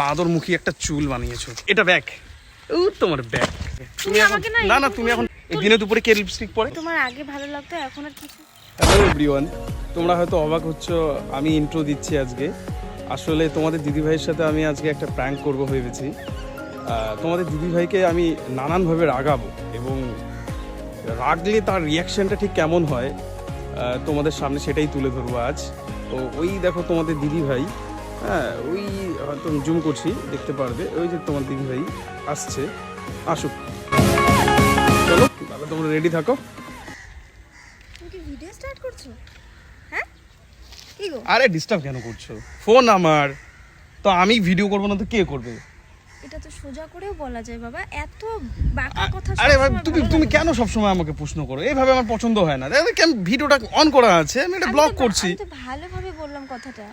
বাঁদরমুখী একটা চুল বানিয়েছো। এটা ব্যাগ। ও তোমার ব্যাগ। তুমি এখন আমাকে না না না তুমি এখন এই দিনে দুপুরে কে লিপস্টিক পরে? তোমার আগে ভালো লাগতো এখন আর কিছু হ্যালো এভরিওয়ান তোমরা হয়তো অবাক হচ্ছ আমি ইন্ট্রো দিচ্ছি আজকে। আসলে তোমাদের দিদিভাইয়ের সাথে আমি আজকে একটা প্র্যাঙ্ক করব ভেবেছি। তোমাদের দিদিভাইকে আমি নানানভাবে রাগাবো এবং রাগলে তার রিয়াকশনটা ঠিক কেমন হয় তোমাদের সামনে সেটাই তুলে ধরবো আজ। তো ওই দেখো তোমাদের দিদিভাই। হ্যাঁ ওই হয়তো জুম করছি দেখতে পারবে। ওই যে তোমার দিদিভাই আসছে। আসুক। চলো তাহলে তোমরা রেডি থাকো। ভিডিও স্টার্ট করছ? হ্যাঁ? আরে ডিস্টার্ব কেন করছ? ফোন আমার। তো আমি ভিডিও করব না তো কে করবে? এটা তো সোজা করেও বলা যায় বাবা। এত বাঁকা কথা আরে ভাই, তুমি তুমি। কেন সবসময় আমাকে প্রশ্ন করো? এইভাবে আমার পছন্দ হয় না। দেখো কেন ভিডিওটা অন করা আছে আমি এটা আমি ব্লগ করছি। ভালোভাবে বললাম কথাটা।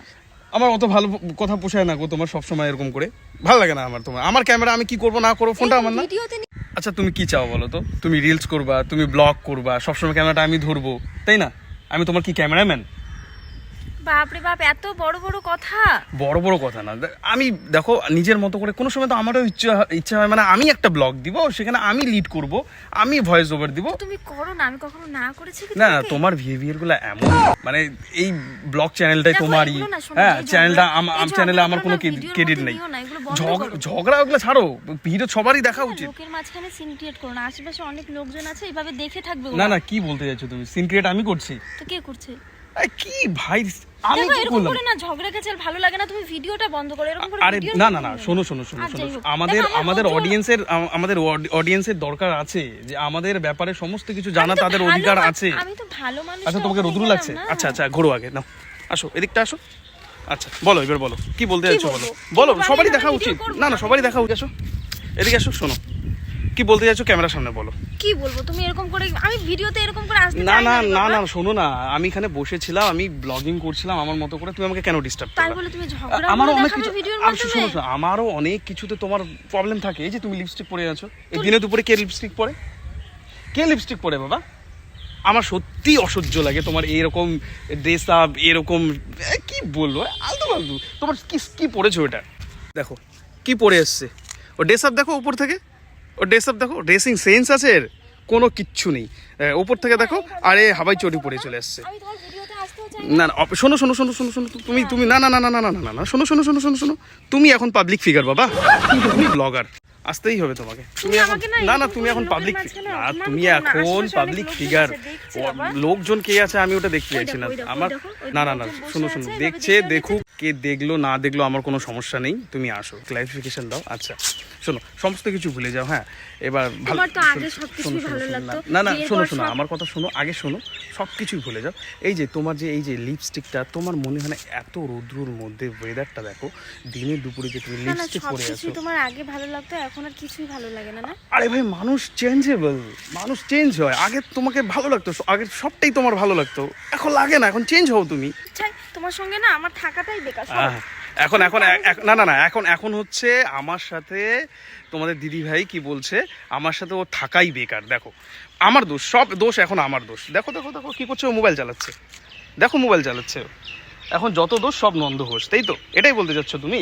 আমার অত ভালো কথা পোষায় না গো তোমার সবসময় এরকম করে। ভালো লাগে না আমার তোমার। আমার ক্যামেরা আমি কি করব না করব ফোনটা আমার না। আচ্ছা তুমি কি চাও বলো তো? তুমি রিলস করবা তুমি ব্লগ করবা সবসময় ক্যামেরাটা আমি ধরবো তাই না? আমি তোমার কি ক্যামেরাম্যান বাপরে বাপ এত বড় বড় কথা। বড় বড় কথা না। আমি দেখো নিজের মতো করে কোনো সময় তো আমারও ইচ্ছা ইচ্ছা হয় মানে আমি একটা ব্লগ দিব সেখানে আমি লিড করব আমি ভয়েস ওভার দিব। তুমি করো না আমি কখনো না করেছি না তোমার বিহেভিয়ারগুলো এমন। মানে এই ব্লগ চ্যানেলটাই তোমারই। হ্যাঁ চ্যানেলটা আমার চ্যানেলে আমার কোনো ক্রেডিট নেই। ঝগড়া ওগুলো ছাড়ো ভিডিও সবারই দেখা উচিত। লোকের মাঝখানে সিন ক্রিয়েট করো না আশেপাশে অনেক লোকজন আছে এইভাবে দেখে থাকবে না না কি বলতে চাইছো তুমি? সিন ক্রিয়েট আমি করছি। তো কে করছে? কি ভাই আমি কি করলাম না ঝগড়া কাছে ভালো লাগে না তুমি ভিডিওটা বন্ধ করো এরকম করে আরে না না না শোনো শোনো শোনো শোনো। আমাদের আমাদের অডিয়েন্সের আমাদের অডিয়েন্সের দরকার আছে যে আমাদের ব্যাপারে সমস্ত কিছু জানা তাদের অধিকার আছে। আমি তো ভালো মানুষ আচ্ছা তোমাকে রোদ্রু লাগছে? আচ্ছা আচ্ছা ঘোরো আগে নাও। আসো এদিকটা আসো। আচ্ছা বলো এবার বলো। কি বলতে যাচ্ছো বলো? বলো সবারই দেখা উচিত। না না সবারই দেখা উচিত। আসো এদিকে আসো শোনো। কি বলতে যাচ্ছো ক্যামেরার সামনে বলো। কি বলব? তুমি এরকম করে আমি ভিডিওতে এরকম করে আসতে না না না না শোনো না। আমি এখানে বসেছিলাম আমি ব্লগিং করছিলাম আমার মতো করে। তুমি আমাকে কেন ডিস্টার্ব তাই বলে তুমি ঝগড়া আমারও অনেক কিছু শোনো, শোনো, আমারও অনেক কিছুতে তোমার প্রবলেম থাকে। এই যে তুমি লিপস্টিক পরে আছো। এই দিনে দুপুরে কে লিপস্টিক পরে? কে লিপস্টিক পরে বাবা? আমার সত্যি অসহ্য লাগে তোমার এরকম ড্রেস আপ এরকম কি বলব? আলতু ফালতু। তোমার কি কি পরেছো এটা? দেখো কি পরে এসছে? ও ড্রেস আপ দেখো উপর থেকে? ও ড্রেস আপ দেখো ড্রেসিং সেন্স আছে এর কোনো কিচ্ছু নেই। ওপর থেকে দেখো আরে হাবাই চটি পরে চলে চাই না। না শোনো শোনো শোনো শোনো শোনো তুমি তুমি না না না না না না না না না শোনো শোনো শোনো শোনো শোনো তুমি এখন পাবলিক ফিগার বাবা। তুমি ব্লগার আসতেই হবে তোমাকে। তুমি এখন না না তুমি এখন পাবলিক না তুমি এখন পাবলিক ফিগার। লোকজন কে আছে আমি ওটা দেখতে চাইছি না। আমার না না না শুনো শোনো দেখছে দেখে দেখুক কে দেখল না দেখল আমার কোনো সমস্যা নেই। তুমি আসো ক্লারিফিকেশন দাও আচ্ছা। শোনো সমস্ত কিছু ভুলে যাও হ্যাঁ? এবার ভালো না না শোনো শোনো আমার কথা শোনো আগে শোনো সব কিছুই ভুলে যাও। এই যে তোমার যে এই যে লিপস্টিকটা তোমার মনে হয় না এত রৌদ্রুর মধ্যে ওয়েদারটা দেখো দিনে দুপুরে যে তুমি লিপস্টিক পরে আছো। তোমার আগে ভালো লাগতো এখন আর কিছুই ভালো লাগে না না? আরে ভাই মানুষ চেঞ্জেবল মানুষ চেঞ্জ হয়। আগে তোমাকে ভালো লাগতো আগে সবটাই তোমার ভালো লাগতো। এখন লাগে না এখন চেঞ্জ হও তুমি। তোমার সঙ্গে না আমার থাকাটাই বেকার এখন এখন না না না এখন এখন হচ্ছে আমার সাথে তোমাদের দিদি ভাই কি বলছে আমার সাথে ও থাকাই বেকার দেখো। আমার দোষ সব দোষ এখন আমার দোষ। দেখো দেখো দেখো কি করছে ও মোবাইল চালাচ্ছে। দেখো মোবাইল চালাচ্ছে। এখন যত দোষ সব নন্দ ঘোষ তাই তো? এটাই বলতে চাচ্ছ তুমি?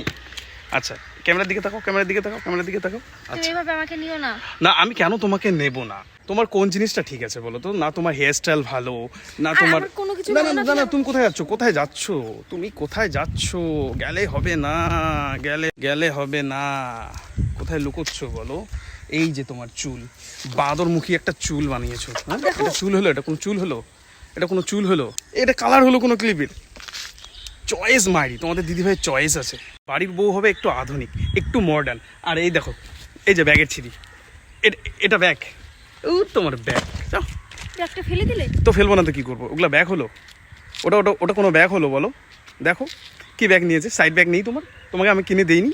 আচ্ছা ক্যামেরার দিকে তাকাও ক্যামেরার দিকে তাকাও ক্যামেরার দিকে তাকাও। তুমি আচ্ছা। এভাবে আমাকে নিও না। না আমি কেন তোমাকে নেব না? তোমার কোন জিনিসটা ঠিক আছে বলো তো? না তোমার হেয়ার স্টাইল ভালো না তোমার না না না, না তুমি কোথায় যাচ্ছ? কোথায় যাচ্ছ? তুমি কোথায় যাচ্ছ? গেলে হবে না গেলে গেলে হবে না। কোথায় লুকোচ্ছ বলো? এই যে তোমার চুল। বাঁদরমুখী একটা চুল বানিয়েছো হ্যাঁ? এটা চুল হলো এটা কোনো চুল হলো? এটা কোনো চুল হলো? এটা কালার হলো কোনো ক্লিপের চয়েস মারি তোমাদের দিদিভাইয়ের চয়েস আছে। বাড়ির বউ হবে একটু আধুনিক একটু মডার্ন আর এই দেখো এই যে ব্যাগের ছিঁড়ি। এটা ব্যাগ। ও তোমার ব্যাগ। যাও। একটা ফেলে দিলে? তো ফেলব না তো কী করব? ওগুলা ব্যাগ হলো? ওটা ওটা ওটা কোনো ব্যাগ হলো বলো? দেখো কি ব্যাগ নিয়েছে? সাইড ব্যাগ নেই তোমার? তোমাকে আমি কিনে দিইনি।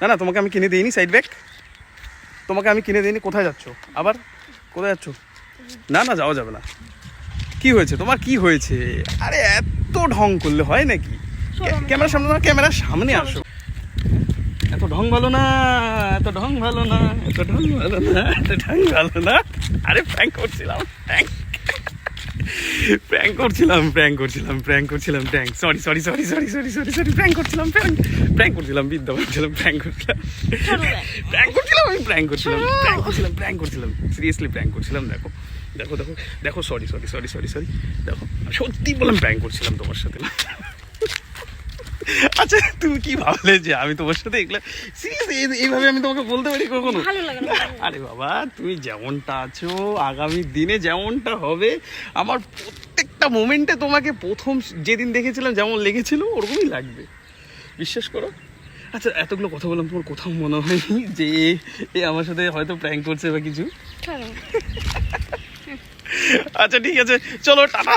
না না তোমাকে আমি কিনে দিইনি সাইড ব্যাগ তোমাকে আমি কিনে দিইনি। কোথায় যাচ্ছ? আবার? কোথায় যাচ্ছ? না না যাওয়া যাবে না। কি হয়েছে? তোমার কি হয়েছে? আরে এত ঢং করলে হয় নাকি? ক্যামেরার সামনে না ক্যামেরার সামনে আসো। এত ঢং ভালো না এত ঢং ভালো না এত ঢং ভালো না এত ঢং ভালো না। আরে প্র্যাঙ্ক করছিলাম প্র্যাঙ্ক প্র্যাঙ্ক করছিলাম প্র্যাঙ্ক করছিলাম প্র্যাঙ্ক করছিলাম prank sorry sorry sorry sorry sorry sorry sorry prank করছিলাম প্র্যাঙ্ক প্র্যাঙ্ক করছিলাম বিদ্যা করছিলাম প্র্যাঙ্ক করছিলাম। প্র্যাঙ্ক করছিলাম আমি প্র্যাঙ্ক করছিলাম প্র্যাঙ্ক করছিলাম প্র্যাঙ্ক করছিলাম। সিরিয়াসলি প্র্যাঙ্ক করছিলাম দেখো। দেখো দেখো দেখো sorry sorry sorry sorry sorry দেখো সত্যি বললাম প্র্যাঙ্ক করছিলাম তোমার সাথে। না আচ্ছা তুমি কি ভাবলে যে আমি তোমার সাথে এগুলো সিরিয়াসলি এইভাবে আমি তোমাকে বলতে পারি কখনো? ভালো লাগে না আরে বাবা তুমি যেমনটা আছো আগামী দিনে যেমনটা হবে আমার প্রত্যেকটা মোমেন্টে তোমাকে প্রথম যেদিন দেখেছিলাম যেমন লেগেছিল ওরকমই লাগবে। বিশ্বাস করো? আচ্ছা এতগুলো কথা বললাম তোমার কোথাও মনে হয়নি যে এ- আমার সাথে হয়তো প্র্যাঙ্ক করছে বা কিছু? আচ্ছা ঠিক আছে চলো টাটা